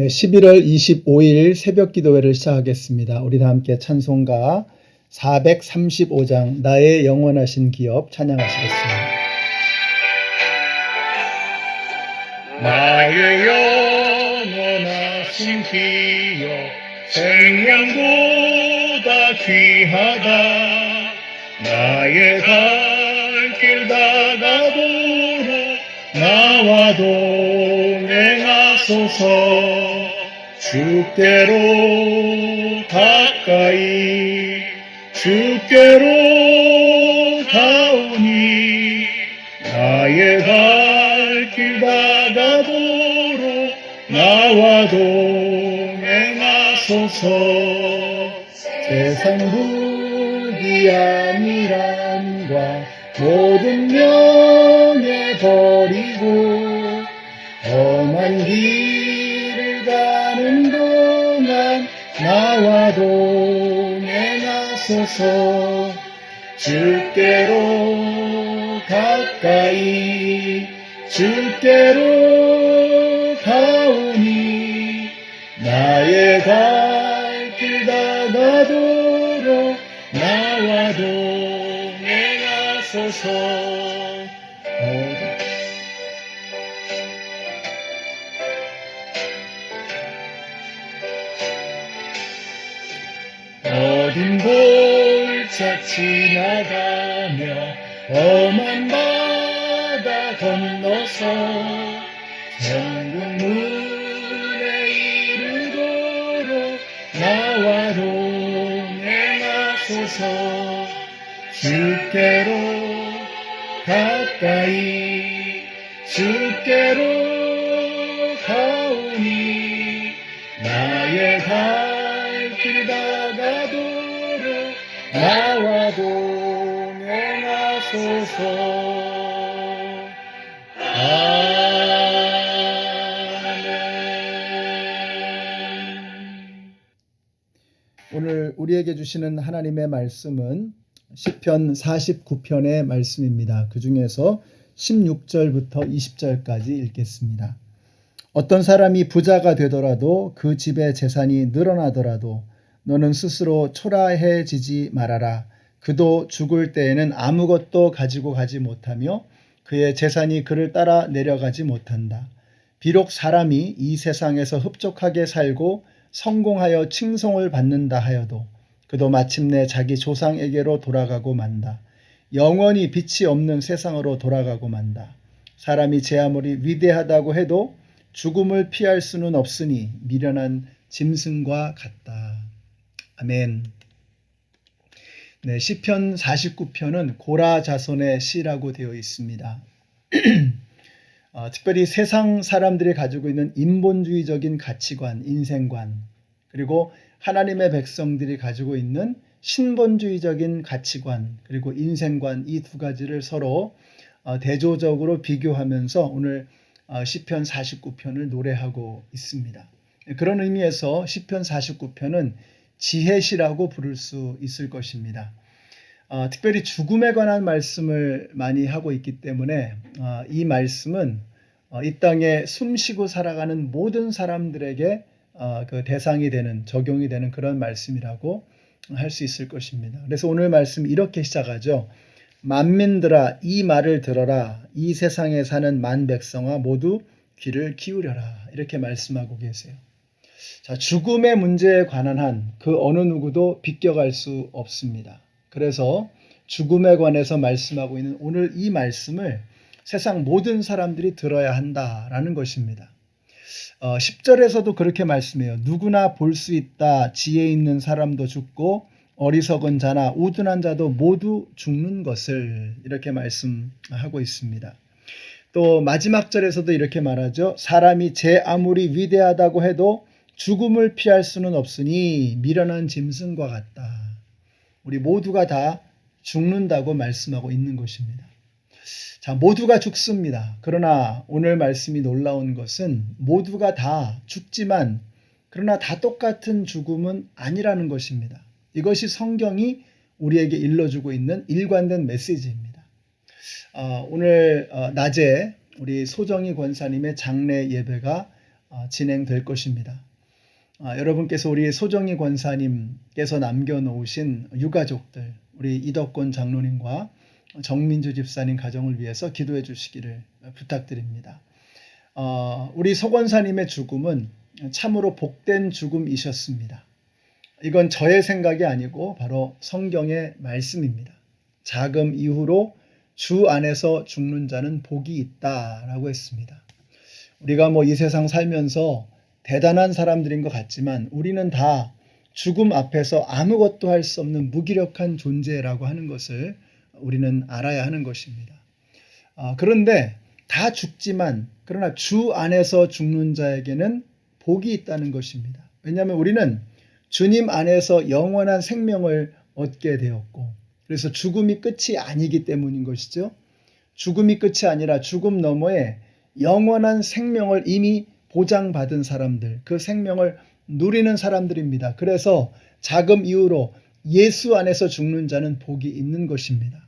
네, 11월 25일 새벽 기도회를 시작하겠습니다. 우리 다 함께 찬송가 435장 나의 영원하신 기업 찬양하시겠습니다. 나의 영원하신 기여 생명보다 귀하다 나의 갈길 다가도록 나와 동행하소서 주께로 가까이 주께로 가오니 나의 갈길 다가도록 나와 동행하소서. 세상 부귀함이란과 모든 명 하소서. 주께로 가까이 주께로 가오니 나의 갈길 다가도록 나와 동행하소서. 어, 어딘 골짜 지나가며 험한 바다 건너서 천국 문에 이르도록 나와 동행하소서. 주께로 가까이 주께로 가오니 나의 갈 아멘 오늘 우리에게 주시는 하나님의 말씀은 시편 49편의 말씀입니다. 그 중에서 16절부터 20절까지 읽겠습니다. 어떤 사람이 부자가 되더라도 그 집의 재산이 늘어나더라도 너는 스스로 초라해지지 말아라. 그도 죽을 때에는 아무것도 가지고 가지 못하며 그의 재산이 그를 따라 내려가지 못한다. 비록 사람이 이 세상에서 흡족하게 살고 성공하여 칭송을 받는다 하여도 그도 마침내 자기 조상에게로 돌아가고 만다. 영원히 빛이 없는 세상으로 돌아가고 만다. 사람이 제 아무리 위대하다고 해도 죽음을 피할 수는 없으니 미련한 짐승과 같다. 아멘. 네, 시편 49편은 고라 자손의 시라고 되어 있습니다. 어, 특별히 세상 사람들이 가지고 있는 인본주의적인 가치관, 인생관, 그리고 하나님의 백성들이 가지고 있는 신본주의적인 가치관, 그리고 인생관 이 두 가지를 서로 어, 대조적으로 비교하면서 오늘 어, 시편 49편을 노래하고 있습니다. 그런 의미에서 시편 49편은 지혜시라고 부를 수 있을 것입니다. 어, 특별히 죽음에 관한 말씀을 많이 하고 있기 때문에 어, 이 말씀은 어, 이 땅에 숨쉬고 살아가는 모든 사람들에게 어, 그 대상이 되는 적용이 되는 그런 말씀이라고 할 수 있을 것입니다. 그래서 오늘 말씀 이렇게 시작하죠. 만민들아 이 말을 들어라 이 세상에 사는 만 백성아 모두 귀를 기울여라 이렇게 말씀하고 계세요. 자 죽음의 문제에 관한 한 그 어느 누구도 비껴갈 수 없습니다. 그래서 죽음에 관해서 말씀하고 있는 오늘 이 말씀을 세상 모든 사람들이 들어야 한다라는 것입니다. 어, 10절에서도 그렇게 말씀해요. 누구나 볼 수 있다. 지혜 있는 사람도 죽고 어리석은 자나 우둔한 자도 모두 죽는 것을 이렇게 말씀하고 있습니다. 또 마지막 절에서도 이렇게 말하죠. 사람이 제 아무리 위대하다고 해도 죽음을 피할 수는 없으니 미련한 짐승과 같다. 우리 모두가 다 죽는다고 말씀하고 있는 것입니다. 자, 모두가 죽습니다. 그러나 오늘 말씀이 놀라운 것은 모두가 다 죽지만 그러나 다 똑같은 죽음은 아니라는 것입니다. 이것이 성경이 우리에게 일러주고 있는 일관된 메시지입니다. 어, 오늘 어, 낮에 우리 소정희 권사님의 장례 예배가 어, 진행될 것입니다. 아, 여러분께서 우리 소정희 권사님께서 남겨놓으신 유가족들, 우리 이덕권 장로님과 정민주 집사님 가정을 위해서 기도해 주시기를 부탁드립니다. 어, 우리 소 권사님의 죽음은 참으로 복된 죽음이셨습니다. 이건 저의 생각이 아니고 바로 성경의 말씀입니다. 자금 이후로 주 안에서 죽는 자는 복이 있다라고 했습니다. 우리가 뭐 이 세상 살면서 대단한 사람들인 것 같지만 우리는 다 죽음 앞에서 아무것도 할 수 없는 무기력한 존재라고 하는 것을 우리는 알아야 하는 것입니다. 아, 그런데 다 죽지만 그러나 주 안에서 죽는 자에게는 복이 있다는 것입니다. 왜냐하면 우리는 주님 안에서 영원한 생명을 얻게 되었고 그래서 죽음이 끝이 아니기 때문인 것이죠. 죽음이 끝이 아니라 죽음 너머에 영원한 생명을 이미 보장받은 사람들, 그 생명을 누리는 사람들입니다. 그래서 자금 이후로 예수 안에서 죽는 자는 복이 있는 것입니다.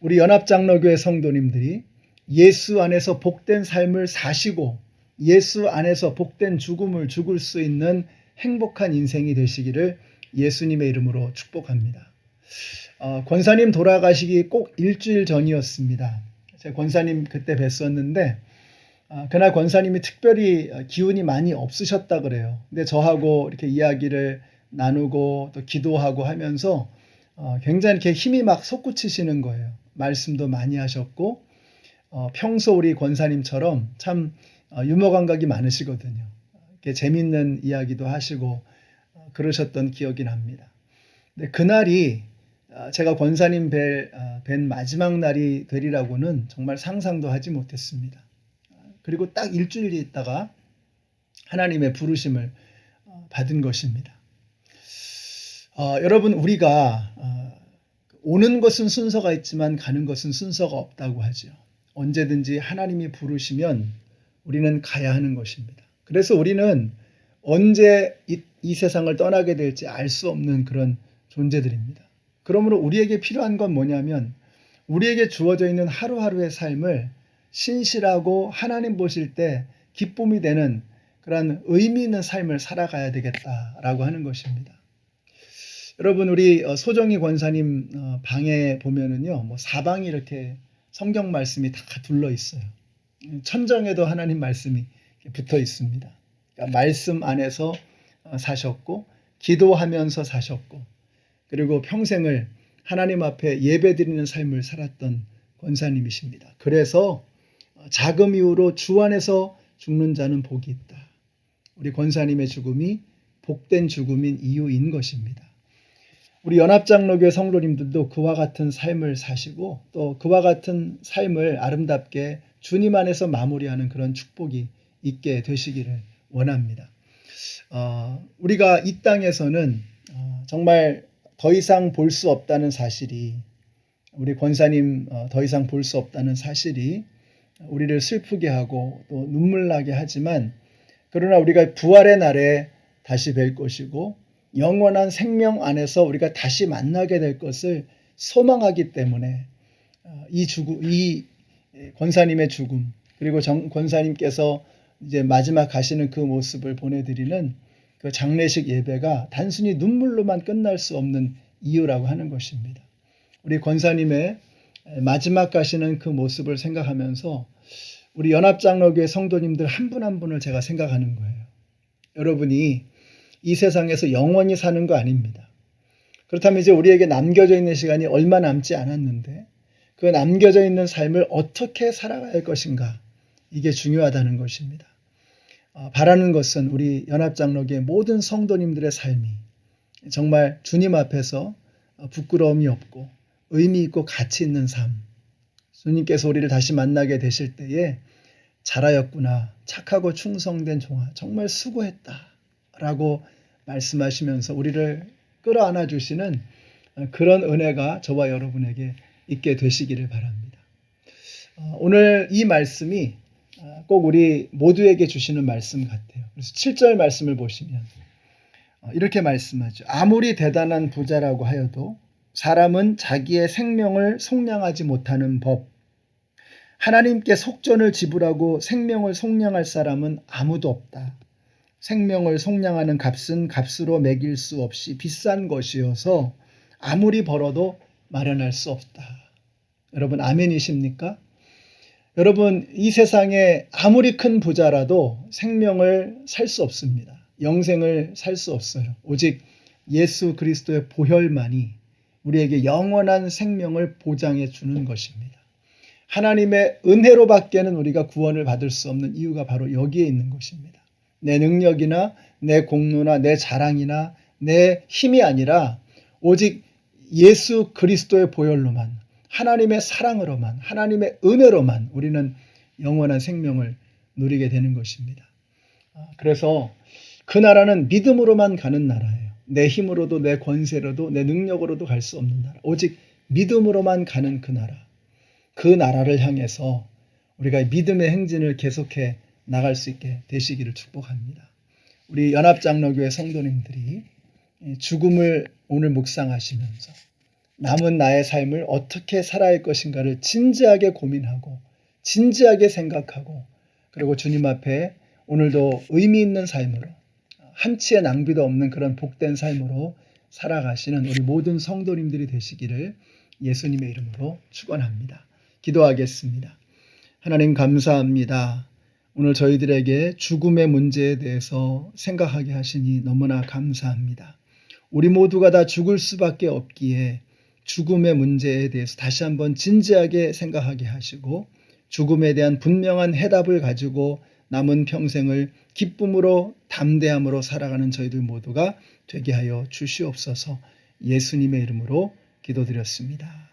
우리 연합장로교회 성도님들이 예수 안에서 복된 삶을 사시고 예수 안에서 복된 죽음을 죽을 수 있는 행복한 인생이 되시기를 예수님의 이름으로 축복합니다. 어, 권사님 돌아가시기 꼭 일주일 전이었습니다. 제가 권사님 그때 뵀었는데 아, 그날 권사님이 특별히 기운이 많이 없으셨다 그래요. 근데 저하고 이렇게 이야기를 나누고 또 기도하고 하면서 어, 굉장히 이렇게 힘이 막 솟구치시는 거예요. 말씀도 많이 하셨고 어, 평소 우리 권사님처럼 참 어, 유머 감각이 많으시거든요. 이렇게 재밌는 이야기도 하시고 어, 그러셨던 기억이 납니다. 근데 그날이 아, 제가 권사님 뵐, 아, 뵌 마지막 날이 되리라고는 정말 상상도 하지 못했습니다. 그리고 딱 일주일 있다가 하나님의 부르심을 어, 받은 것입니다. 어, 여러분 우리가 어, 오는 것은 순서가 있지만 가는 것은 순서가 없다고 하죠. 언제든지 하나님이 부르시면 우리는 가야 하는 것입니다. 그래서 우리는 언제 이, 이 세상을 떠나게 될지 알 수 없는 그런 존재들입니다. 그러므로 우리에게 필요한 건 뭐냐면 우리에게 주어져 있는 하루하루의 삶을 신실하고 하나님 보실 때 기쁨이 되는 그러한 의미 있는 삶을 살아가야 되겠다라고 하는 것입니다. 여러분 우리 어, 소정희 권사님 어, 방에 보면은요 뭐 사방이 이렇게 성경 말씀이 다 둘러 있어요. 천정에도 하나님 말씀이 붙어 있습니다. 그러니까 말씀 안에서 어, 사셨고 기도하면서 사셨고 그리고 평생을 하나님 앞에 예배드리는 삶을 살았던 권사님이십니다. 그래서 자금 이후로 주 안에서 죽는 자는 복이 있다. 우리 권사님의 죽음이 복된 죽음인 이유인 것입니다. 우리 연합장로교회 성도님들도 그와 같은 삶을 사시고 또 그와 같은 삶을 아름답게 주님 안에서 마무리하는 그런 축복이 있게 되시기를 원합니다. 어, 우리가 이 땅에서는 어, 정말 더 이상 볼 수 없다는 사실이 우리 권사님 어, 더 이상 볼 수 없다는 사실이 우리를 슬프게 하고 또 눈물 나게 하지만 그러나 우리가 부활의 날에 다시 뵐 것이고 영원한 생명 안에서 우리가 다시 만나게 될 것을 소망하기 때문에 어, 이 죽음, 이 권사님의 죽음 그리고 정, 권사님께서 이제 마지막 가시는 그 모습을 보내드리는 그 장례식 예배가 단순히 눈물로만 끝날 수 없는 이유라고 하는 것입니다. 우리 권사님의 마지막 가시는 그 모습을 생각하면서 우리 연합장로교회 성도님들 한분한 분을 제가 생각하는 거예요. 여러분이 이 세상에서 영원히 사는 거 아닙니다. 그렇다면 이제 우리에게 남겨져 있는 시간이 얼마 남지 않았는데 그 남겨져 있는 삶을 어떻게 살아갈 가 것인가 이게 중요하다는 것입니다. 어, 바라는 것은 우리 연합장로교회 모든 성도님들의 삶이 정말 주님 앞에서 부끄러움이 없고 의미 있고 가치 있는 삶. 주님께서 우리를 다시 만나게 되실 때에 잘하였구나. 착하고 충성된 종아. 정말 수고했다. 라고 말씀하시면서 우리를 끌어안아 주시는 그런 은혜가 저와 여러분에게 있게 되시기를 바랍니다. 어, 오늘 이 말씀이 꼭 우리 모두에게 주시는 말씀 같아요. 그래서 7절 말씀을 보시면 어, 이렇게 말씀하죠. 아무리 대단한 부자라고 하여도 사람은 자기의 생명을 속량하지 못하는 법. 하나님께 속전을 지불하고 생명을 속량할 사람은 아무도 없다. 생명을 속량하는 값은 값으로 매길 수 없이 비싼 것이어서 아무리 벌어도 마련할 수 없다. 여러분 아멘이십니까? 여러분 이 세상에 아무리 큰 부자라도 생명을 살 수 없습니다. 영생을 살 수 없어요. 오직 예수 그리스도의 보혈만이 우리에게 영원한 생명을 보장해 주는 것입니다. 하나님의 은혜로 밖에는 우리가 구원을 받을 수 없는 이유가 바로 여기에 있는 것입니다. 내 능력이나 내 공로나 내 자랑이나 내 힘이 아니라 오직 예수 그리스도의 보혈로만 하나님의 사랑으로만 하나님의 은혜로만 우리는 영원한 생명을 누리게 되는 것입니다. 아, 그래서 그 나라는 믿음으로만 가는 나라예요. 내 힘으로도 내 권세로도 내 능력으로도 갈 수 없는 나라. 오직 믿음으로만 가는 그 나라. 그 나라를 향해서 우리가 믿음의 행진을 계속해 나갈 수 있게 되시기를 축복합니다. 우리 연합장로교회 성도님들이 죽음을 오늘 묵상하시면서 남은 나의 삶을 어떻게 살아야 할 것인가를 진지하게 고민하고 진지하게 생각하고 그리고 주님 앞에 오늘도 의미 있는 삶으로 한치의 낭비도 없는 그런 복된 삶으로 살아가시는 우리 모든 성도님들이 되시기를 예수님의 이름으로 축원합니다. 기도하겠습니다. 하나님 감사합니다. 오늘 저희들에게 죽음의 문제에 대해서 생각하게 하시니 너무나 감사합니다. 우리 모두가 다 죽을 수밖에 없기에 죽음의 문제에 대해서 다시 한번 진지하게 생각하게 하시고 죽음에 대한 분명한 해답을 가지고 남은 평생을 기쁨으로 담대함으로 살아가는 저희들 모두가 되게 하여 주시옵소서 예수님의 이름으로 기도드렸습니다.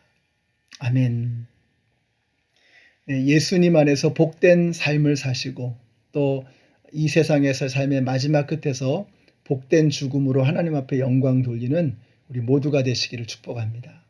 아멘. 네, 예수님 안에서 복된 삶을 사시고 또 이 세상에서 삶의 마지막 끝에서 복된 죽음으로 하나님 앞에 영광 돌리는 우리 모두가 되시기를 축복합니다.